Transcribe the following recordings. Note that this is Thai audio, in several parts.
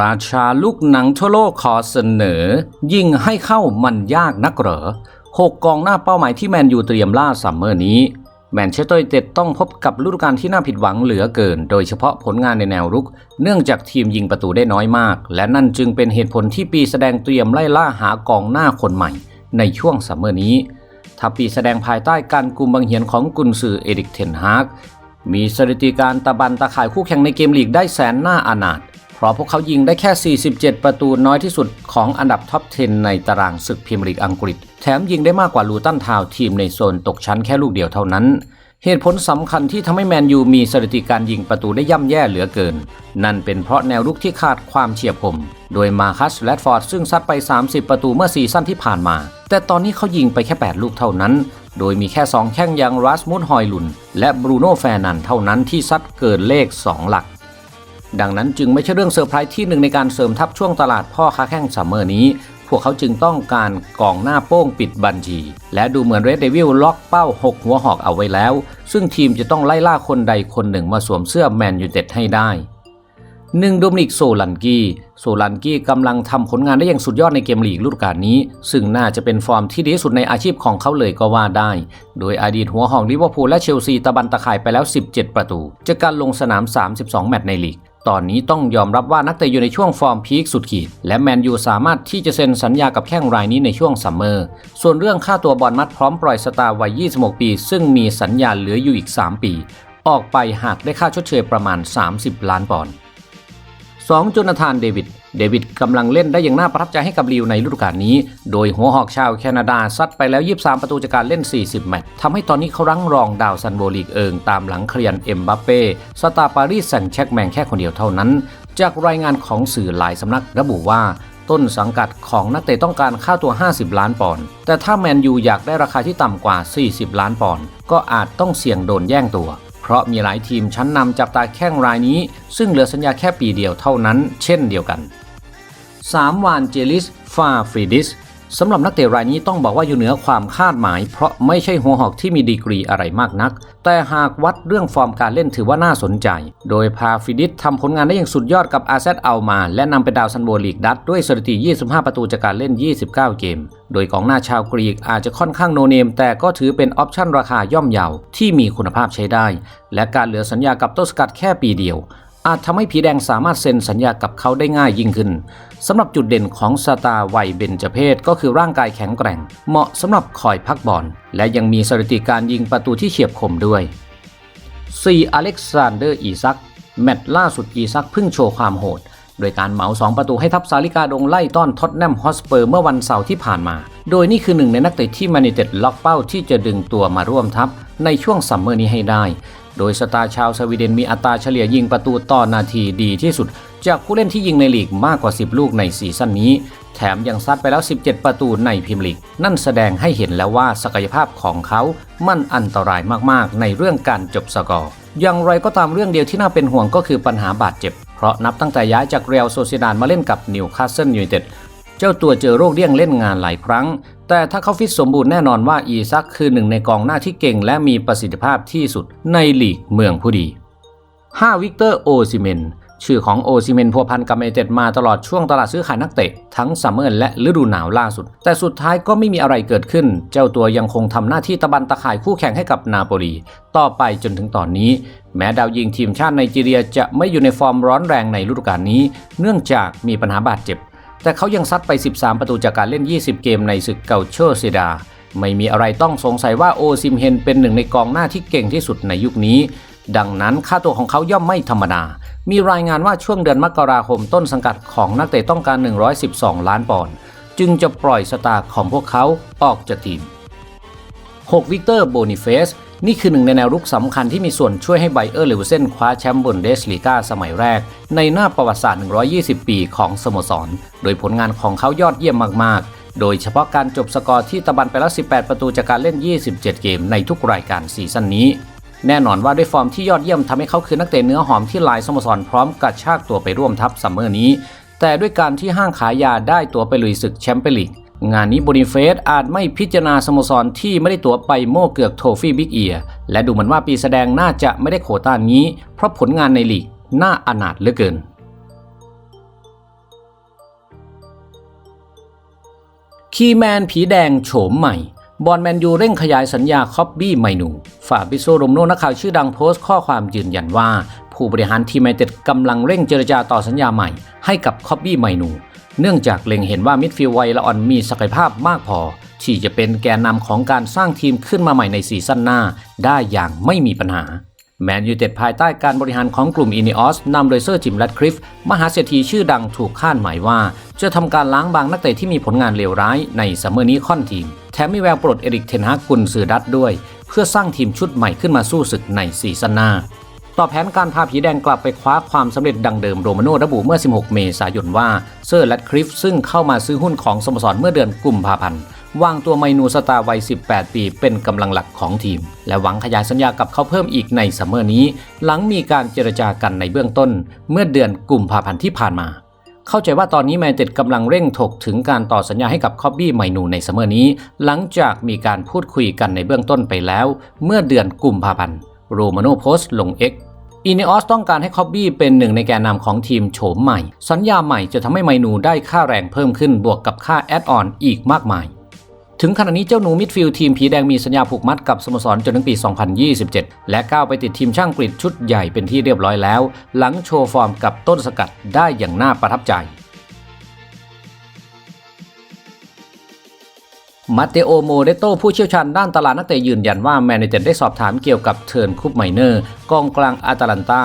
ราชาลูกหนังทั่วโลกขอเสนอ ยิงให้เข้ามันยากนักเหรอหกกองหน้าเป้าหมายที่แมนยูเตรียมล่าซัมเมอร์นี้ แมนเชสเตอร์ยูไนเต็ดต้องพบกับฤดูกาลที่น่าผิดหวังเหลือเกิน โดยเฉพาะผลงานในแนวรุก เนื่องจากทีมยิงประตูได้น้อยมาก และนั่นจึงเป็นเหตุผลที่ปีแสดงเตรียมไล่ล่าหากองหน้าคนใหม่ ในช่วงซัมเมอร์นี้ถ้าปีแสดงภายใต้การกุมบังเหียนของกุนซือเอริกเทนฮากมีสถิติการตะบันตะข่ายคู่แข่งในเกมลีกได้แสนหน้าอนาถ เพราะพวกเขายิงได้แค่ 47 ประตูน้อยที่สุดของอันดับท็อป 10 ในตารางศึกพรีเมียร์ลีกอังกฤษ แถมยิงได้มากกว่าลูตันทาวทีมในโซนตกชั้นแค่ลูกเดียวเท่านั้น เหตุผลสำคัญที่ทำให้แมนยูมีสถิติการยิงประตูได้ย่ำแย่เหลือเกิน นั่นเป็นเพราะแนวรุกที่ขาดความเฉียบคม โดยมาคัสแรดฟอร์ดซึ่งซัดไป 30 ประตูเมื่อซีซั่นที่ผ่านมา แต่ตอนนี้เขายิงไปแค่ 8 ลูกเท่านั้นโดยมีแค่ 2 แข้งอย่างรัสมุดฮอยลุน และบรูโน่แฟร์นันเท่านั้นที่ซัดเกินเลข 2 หลัก ดังนั้นจึงไม่ใช่เรื่องเซอร์ไพรส์ที่หนึ่งในการเสริมทัพช่วงตลาดพ่อค้าแข้งซัมเมอร์นี้ พวกเขาจึงต้องการกองหน้าโป้งปิดบัญชี และดูเหมือนเรดเดวิลล็อกเป้า 6 หัวหอกเอาไว้แล้ว ซึ่งทีมจะต้องไล่ล่าคนใดคนหนึ่งมาสวมเสื้อแมนยูเต็ดให้ได้หนึ่งโดมินิกโซลันกี้โซลันกี้กำลังทำผลงานได้อย่างสุดยอดในเกมลีกฤดูกาลนี้ ซึ่งน่าจะเป็นฟอร์มที่ดีที่สุดในอาชีพของเขาเลยก็ว่าได้ โดยอดีตหัวหอกลิเวอร์พูลและเชลซีตะบันตะข่ายไปแล้ว 17 ประตูจากการลงสนาม 32 แมตช์ในลีก ตอนนี้ต้องยอมรับว่านักเตะอยู่ในช่วงฟอร์มพีคสุดขีด และแมนยูสามารถที่จะเซ็นสัญญากับแข้งรายนี้ในช่วงซัมเมอร์ ส่วนเรื่องค่าตัวบอลมัดพร้อมปล่อยสตาร์วัย 26 ปี ซึ่งมีสัญญาเหลืออยู่อีก 3 ปี ออกไปหากได้ค่าชดเชยประมาณ 30 ล้านปอนด์ 2โจนาธานเดวิด เดวิดกำลังเล่นได้อย่างน่าประทับใจให้กับลิวในฤดูกาลนี้ โดยหัวหอกชาวแคนาดาซัดไปแล้ว 23 ประตูจากการเล่น 40 แมตช์ทำให้ตอนนี้เขารั้งรองดาวซันโบลีกเอิงตามหลังเคลียนเอ็มบัปเป้สตาปารีสแซงแช็กแมงแค่คนเดียวเท่านั้น จากรายงานของสื่อหลายสำนักระบุว่าต้นสังกัดของนักเตะต้องการค่าตัว 50 ล้านปอนด์แต่ถ้าแมนยูอยากได้ราคาที่ต่ำกว่า 40 ล้านปอนด์ก็อาจต้องเสี่ยงโดนแย่งตัว เพราะมีหลายทีมชั้นนำจับตาแข้งรายนี้ ซึ่งเหลือสัญญาแค่ปีเดียวเท่านั้น เช่นเดียวกัน 3 วานเจลิส ฟาฟริดิส สำหรับนักเตะรายนี้ต้องบอกว่าอยู่เหนือความคาดหมาย เพราะไม่ใช่หัวหอกที่มีดีกรีอะไรมากนัก แต่หากวัดเรื่องฟอร์มการเล่นถือว่าน่าสนใจ โดยพาฟิดิสทำผลงานได้อย่างสุดยอดกับอาเซตเอามา และนำไปดาวซันโบลีกดัตด้วยสถิติ 25 ประตูจากการเล่น 29 เกม โดยกองหน้าชาวกรีกอาจจะค่อนข้างโนเนม แต่ก็ถือเป็นออปชั่นราคาย่อมเยาที่มีคุณภาพใช้ได้ และการเหลือสัญญากับต้นสกัดแค่ปีเดียว อาจทำให้ผีแดงสามารถเซ็นสัญญากับเขาได้ง่ายยิ่งขึ้นสำหรับจุดเด่นของสตาร์วัยเบญจเพศก็คือร่างกายแข็งแกร่ง เหมาะสำหรับคอยพักบอลและยังมีสถิติการยิงประตูที่เฉียบคมด้วย 4. อเล็กซานเดอร์อีซัก แมตช์ล่าสุดอีซักเพิ่งโชว์ความโหด โดยการเหมา2ประตูให้ทัพซาลิกาดงไล่ต้อนท็อตแนมฮอสเปอร์เมื่อวันเสาร์ที่ผ่านมา โดยนี่คือหนึ่งในนักเตะที่แมนยูเต็ดล็อกเป้าที่จะดึงตัวมาร่วมทัพในช่วงซัมเมอร์นี้ให้ได้ โดยสตาร์ชาวสวีเดนมีอัตราเฉลี่ยยิงประตูต่อนาทีดีที่สุด จากผู้เล่นที่ยิงในลีกมากกว่า 10 ลูกในซีซั่นนี้ แถมยังซัดไปแล้ว 17 ประตูในพรีมลีก นั่นแสดงให้เห็นแล้วว่าศักยภาพของเขา มันอันตรายมากๆ ในเรื่องการจบสกอร์ อย่างไรก็ตามเรื่องเดียวที่น่าเป็นห่วงก็คือปัญหาบาดเจ็บ เพราะนับตั้งแต่ย้ายจากเรอัลโซเซดานมาเล่นกับนิวคาสเซิลยูไนเต็ด เจ้าตัวเจอโรคเลี่ยงเล่นงานหลายครั้ง แต่ถ้าเขาฟิตสมบูรณ์แน่นอนว่าอีซักคือหนึ่งในกองหน้าที่เก่งและมีประสิทธิภาพที่สุดในลีกเมืองผู้ดี 5. วิกเตอร์โอซิเมนชื่อของโอซิเมนพัวพันกับเมเจตมาตลอดช่วงตลาดซื้อขายนักเตะ ทั้งซัมเมอร์และฤดูหนาวล่าสุด แต่สุดท้ายก็ไม่มีอะไรเกิดขึ้น เจ้าตัวยังคงทำหน้าที่ตะบันตะข่ายคู่แข่งให้กับนาโปลี ต่อไปจนถึงตอนนี้ แม้ดาวยิงทีมชาติไนจีเรียจะไม่อยู่ในฟอร์มร้อนแรงในฤดูกาลนี้ เนื่องจากมีปัญหาบาดเจ็บ แต่เขายังซัดไป 13 ประตูจากการเล่น 20 เกมในศึกเกาโชเซดา ไม่มีอะไรต้องสงสัยว่าโอซิมเฮนเป็นหนึ่งในกองหน้าที่เก่งที่สุดในยุคนี้ ดังนั้นค่าตัวของเขาย่อมไม่ธรรมดา มีรายงานว่าช่วงเดือนมกราคมต้นสังกัดของนักเตะต้องการ 112 ล้านปอนด์จึงจะปล่อยสตาร์ของพวกเขาออกจากทีม 6. วิกเตอร์โบนิเฟส นี่คือหนึ่งในแนวรุกสำคัญที่มีส่วนช่วยให้ไบเออร์เลเวเซนคว้าแชมป์บุนเดสลีกาสมัยแรก ในหน้าประวัติศาสตร์ 120 ปีของสโมสร โดยผลงานของเขายอดเยี่ยมมาก ๆ โดยเฉพาะการจบสกอร์ที่ตะบันไปแล้ว 18 ประตูจากการเล่น 27 เกมในทุกรายการซีซั่นนี้ แน่นอนว่าด้วยฟอร์มที่ยอดเยี่ยมทำให้เขาคือนักเตะเนื้อหอมที่หลายสโมสรพร้อมกระชากตัวไปร่วมทัพซัมเมอร์นี้ แต่ด้วยการที่ห้างขายยาได้ตัวไปลุยศึกแชมเปี้ยนลีก งานนี้บริเฟสอาจไม่พิจารณาสโมสรที่ไม่ได้ตั๋วไปโม่เกือกโทฟี่บิ๊กเอียและดูเหมือนว่าปีแสดงน่าจะไม่ได้โคต้านี้ เพราะผลงานในลีกน่าอนาถเหลือเกิน คีแมนผีแดงโฉมใหม่บอลแมนยูเร่งขยายสัญญาคอบบี้ไมนูฟาบิโซโรมโนนักข่าวชื่อดังโพสต์ข้อความยืนยันว่า ผู้บริหารทีมไมเต็ดกำลังเร่งเจรจาต่อสัญญาใหม่ให้กับคอบบี้ไมนู เนื่องจากเล็งเห็นว่ามิดฟิลด์วัยละอ่อนมีศักยภาพมากพอ ที่จะเป็นแกนนำของการสร้างทีมขึ้นมาใหม่ในซีซั่นหน้า ได้อย่างไม่มีปัญหา แมนยูเต็ดภายใต้การบริหารของกลุ่มอินิออสนำโดยเซอร์จิมแรดคลิฟมหาเศรษฐีชื่อดังถูกคาดหมายว่า จะทำการล้างบางนักเตะที่มีผลงานเลวร้ายในซัมเมอร์นี้ค่อนทีม แถมมีแววปลดเอริกเทนฮากกุนซือดัตด้วย เพื่อสร้างทีมชุดใหม่ขึ้นมาสู้ศึกในซีซั่นหน้า ต่อแผนการพาผีแดงกลับไปคว้าความสำเร็จดังเดิมโรมาโนระบุเมื่อ 16 เมษายนว่าเซอร์แรดคลิฟซึ่งเข้ามาซื้อหุ้นของสโมสรเมื่อเดือนกุมภาพันธ์วางตัวไมนูสตาร์วัย 18 ปี เป็นกำลังหลักของทีม และหวังขยายสัญญากับเขาเพิ่มอีกในซัมเมอร์นี้ หลังมีการเจรจากันในเบื้องต้น เมื่อเดือนกุมภาพันธ์ที่ผ่านมา เข้าใจว่าตอนนี้แมนเต็ดกำลังเร่งถกถึงการต่อสัญญาให้กับคอบบี้ไมนูในซัมเมอร์นี้ หลังจากมีการพูดคุยกันในเบื้องต้นไปแล้ว เมื่อเดือนกุมภาพันธ์ โรมาโนโพสต์ลง X อินเนออสต้องการให้คอบบี้เป็นหนึ่งในแกนนำของทีมโฉมใหม่ สัญญาใหม่จะทำให้ไมนูได้ค่าแรงเพิ่มขึ้นบวกกับค่าแอดออนอีกมากมาย ถึงขณะนี้เจ้าหนูมิดฟิลด์ทีมผีแดงมีสัญญาผูกมัดกับสโมสรจนถึงปี 2027 และก้าวไปติดทีมช่างกรีดชุดใหญ่เป็นที่เรียบร้อยแล้ว หลังโชว์ฟอร์มกับต้นสกัดได้อย่างน่าประทับใจ มาเตโอโมเดโตผู้เชี่ยวชาญด้านตลาดนักเตะยืนยันว่าแมนยูเต็ดได้สอบถามเกี่ยวกับเทิร์นคุปไมเนอร์กองกลางอาตาลันตา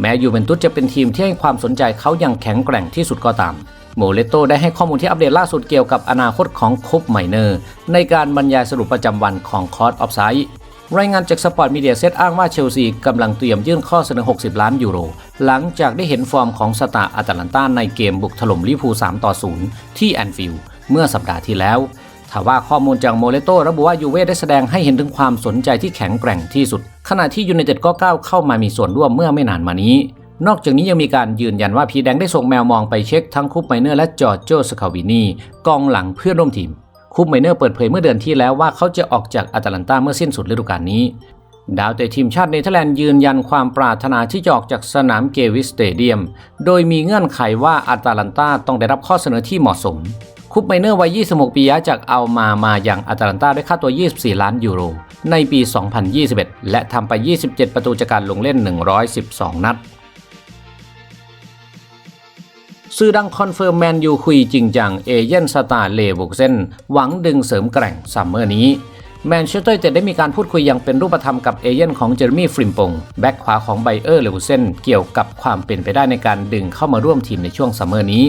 แม้ยูเวนตุสจะเป็นทีมที่ให้ความสนใจเขาอย่างแข็งแกร่งที่สุดก็ตามโมเลโตได้ให้ข้อมูลที่อัปเดตล่าสุดเกี่ยวกับอนาคตของคุปไมเนอร์ในการบรรยายสรุปประจำวันของคอร์สออฟไซด์รายงานจากสปอร์ตมีเดียเซตอ้างว่าเชลซีกำลังเตรียมยื่นข้อเสนอ 60 ล้านยูโร หลังจากได้เห็นฟอร์มของสตาร์อาตาลันตาในเกมบุกถล่มลิเวอร์พูล3ต่อ0ที่แอนฟิลด์เมื่อสัปดาห์ที่แล้ว ถ้าว่าข้อมูลจากโมเลโตระบุว่ายูเว่ได้แสดงให้เห็นถึงความสนใจที่แข็งแกร่งที่สุด ขณะที่ยูไนเต็ดก็ก้าวเข้ามามีส่วนร่วมเมื่อไม่นานมานี้ นอกจากนี้ยังมีการยืนยันว่าพีแดงได้ส่งแมวมองไปเช็คทั้งคุปไมเนอร์และจอร์โจสคาวินีกองหลังเพื่อนร่วมทีมคุปไมเนอร์เปิดเผยเมื่อเดือนที่แล้วว่าเขาจะออกจากอาตาลันตาเมื่อสิ้นสุดฤดูกาลนี้ดาวเตะทีมชาติเนเธอร์แลนด์ยืนยันความปรารถนาที่จะออกจากสนามเกวิสสเตเดียม โดยมีเงื่อนไขว่าอาตาลันตาต้องได้รับข้อเสนอที่เหมาะสม คุปไมเนอร์วัย 26 ปีย้ายจากเอามามาอย่างอัตแลนตาด้วยค่าตัว 24 ล้านยูโร ในปี 2021 และทำไป 27 ประตูจากการลงเล่น 112 นัดซื่อดังคอนเฟิร์มแมนยูคุยจริงจังเอเย่นสตาร์เลวุกเซนหวังดึงเสริมแกร่งซัมเมอร์นี้ แมนเชสเตอร์ยูไนเต็ดได้มีการพูดคุยอย่างเป็นรูปธรรมกับเอเย่นของเจอร์มี่ฟริมปงแบ็กขวาของไบเออร์เลบุเซนเกี่ยวกับความเป็นไปได้ในการดึงเข้ามาร่วมทีมในช่วงซัมเมอร์นี้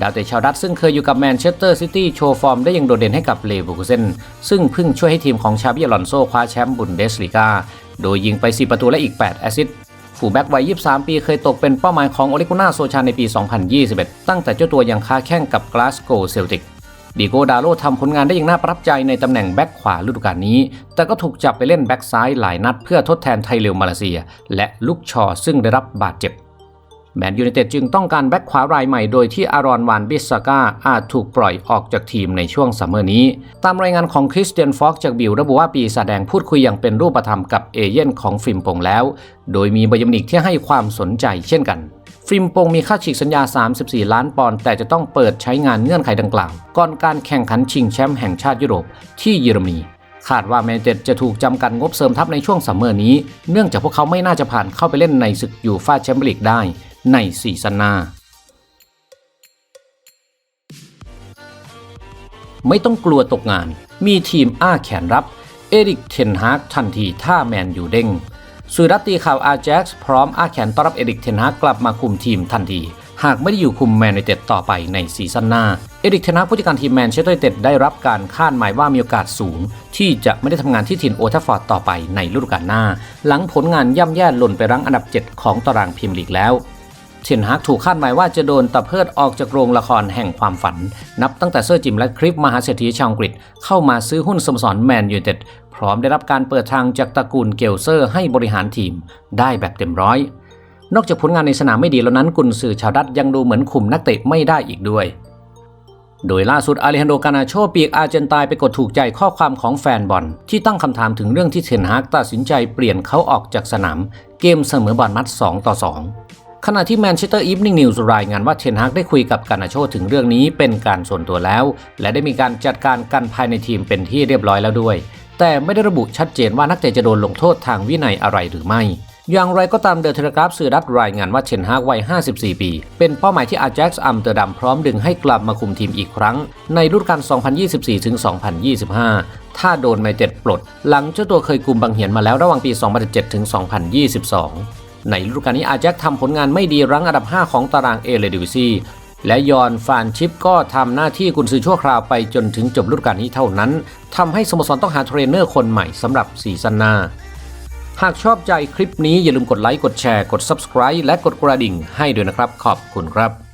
ดาวเตะชาวดัตซึ่งเคยอยู่กับแมนเชสเตอร์ซิตี้โชว์ฟอร์มได้อย่างโดดเด่นให้กับเลบุกเซนซึ่งเพิ่งช่วยให้ทีมของชาบิอลอนโซคว้าแชมป์บุนเดสลีกาโดยยิงไป 4 ประตูและอีก 8 แอสซิสต์ฟูแบ็กวัย 23 ปีเคยตกเป็นเป้าหมายของโอลิกุน่าโซชาในปี 2021 ตั้งแต่เจ้าตัวยังค้าแข่งกับกลาสโกเซลติก ดิโกดาโลทำผลงานได้อย่างน่าประทับใจในตำแหน่งแบ็กขวาฤดูกาลนี้ แต่ก็ถูกจับไปเล่นแบ็กซ้ายหลายนัดเพื่อทดแทนไทเรลมาเลเซีย และลุกชอซึ่งได้รับบาดเจ็บแมนยูไนเต็ดจึงต้องการแบ็กขวารายใหม่โดยที่อารอนวานบิสซาก้าอาจถูกปล่อยออกจากทีมในช่วงซัมเมอร์นี้ ตามรายงานของคริสเตียนฟอกจากบิลระบุว่าปีศาจแดงพูดคุยอย่างเป็นรูปธรรมกับเอเย่นของฟิล์มปงแล้ว โดยมีบยมนิกที่ให้ความสนใจเช่นกัน ฟิมปงมีค่าฉีกสัญญา 34 ล้านปอนด์แต่จะต้องเปิดใช้งานเงื่อนไขดังกล่าว ก่อนการแข่งขันชิงแชมป์แห่งชาติยุโรปที่เยอรมนีคาดว่าแมนยูไนเต็ดจะถูกจำกัดงบเสริมทัพในช่วงซัมเมอร์นี้ เนื่องจากพวกเขาไม่น่าจะผ่านเข้าไปเล่นในศึกยูฟ่าแชมเปี้ยนลีกได้ในซีซั่นหน้า ไม่ต้องกลัวตกงาน มีทีมอ้าแขนรับ เอริกเทนฮากทันทีถ้าแมนยูเด้ง สื่อรัตตีข่าวอาแจ็กซ์พร้อมอาแขนต้อนรับเอริกเทนฮากกลับมาคุมทีมทันที หากไม่ได้อยู่คุมแมนยูเต็ดต่อไปในซีซั่นหน้า เอริกเทนฮากผู้จัดการทีมแมนเชสเตอร์ยูไนเต็ดได้รับการคาดหมายว่ามีโอกาสสูง ที่จะไม่ได้ทำงานที่ถิ่นโอทัฟฟอร์ดต่อไปในฤดูกาลหน้า หลังผลงานย่ำแย่หล่นไปรั้งอันดับ 7 ของตารางพรีเมียร์ลีกแล้ว เทนฮากถูกคาดหมายว่าจะโดนตะเพิดออกจากโรงละครแห่งความฝัน นับตั้งแต่เซอร์จิมและคริปมหาเศรษฐีชาวอังกฤษเข้ามาซื้อหุ้นสโมสรแมนยูเต็ดพร้อมได้รับการเปิดทางจากตระกูลเกลเซอร์ให้บริหารทีมได้แบบเต็มร้อยนอกจากผลงานในสนามไม่ดีแล้วนั้นกุนซือชาวดัตยังดูเหมือนคุมนักเตะไม่ได้อีกด้วย โดยล่าสุดอาริฮันโดกานาโชปีกอาร์เจนตายไปกดถูกใจข้อความของแฟนบอลที่ตั้งคำถามถึงเรื่องที่เทนฮากตัดสินใจเปลี่ยนเขาออกจากสนาม เกมเสมอบอลมัด 2 ต่อ 2 ขณะที่แมนเชสเตอร์อีฟนิ่งนิวส์รายงานว่าเทนฮากได้คุยกับการนาโชถึงเรื่องนี้เป็นการส่วนตัวแล้ว และได้มีการจัดการกันภายในทีมเป็นที่เรียบร้อยแล้วด้วย แต่ไม่ได้ระบุชัดเจนว่านักเตะจะโดนลงโทษทางวินัยอะไรหรือไม่ อย่างไรก็ตามเดอะเทเลกราฟสื่อรัฐรายงานว่าเชนฮากวัย 54 ปี เป็นเป้าหมายที่อาแจ็กซ์อัมเตอร์ดัมพร้อมดึงให้กลับมาคุมทีมอีกครั้ง ในฤดูกาล 2024-2025 ถ้าโดนไมเต็ดปลด หลังเจ้าตัวเคยกุมบังเหียนมาแล้วระหว่างปี 2017-2022 ในฤดูกาลนี้อาแจ็กทำผลงานไม่ดีรั้งอันดับ 5 ของตารางเอเลดิวิซีและยอนฟานชิปก็ทำหน้าที่กุนซือชั่วคราวไปจนถึงจบฤดูกาลนี้เท่านั้นทำให้สโมสรต้องหาเทรนเนอร์คนใหม่สำหรับซีซั่นหน้า หากชอบใจคลิปนี้อย่าลืมกดไลค์กดแชร์กด Subscribe และกดกระดิ่งให้ด้วยนะครับขอบคุณครับ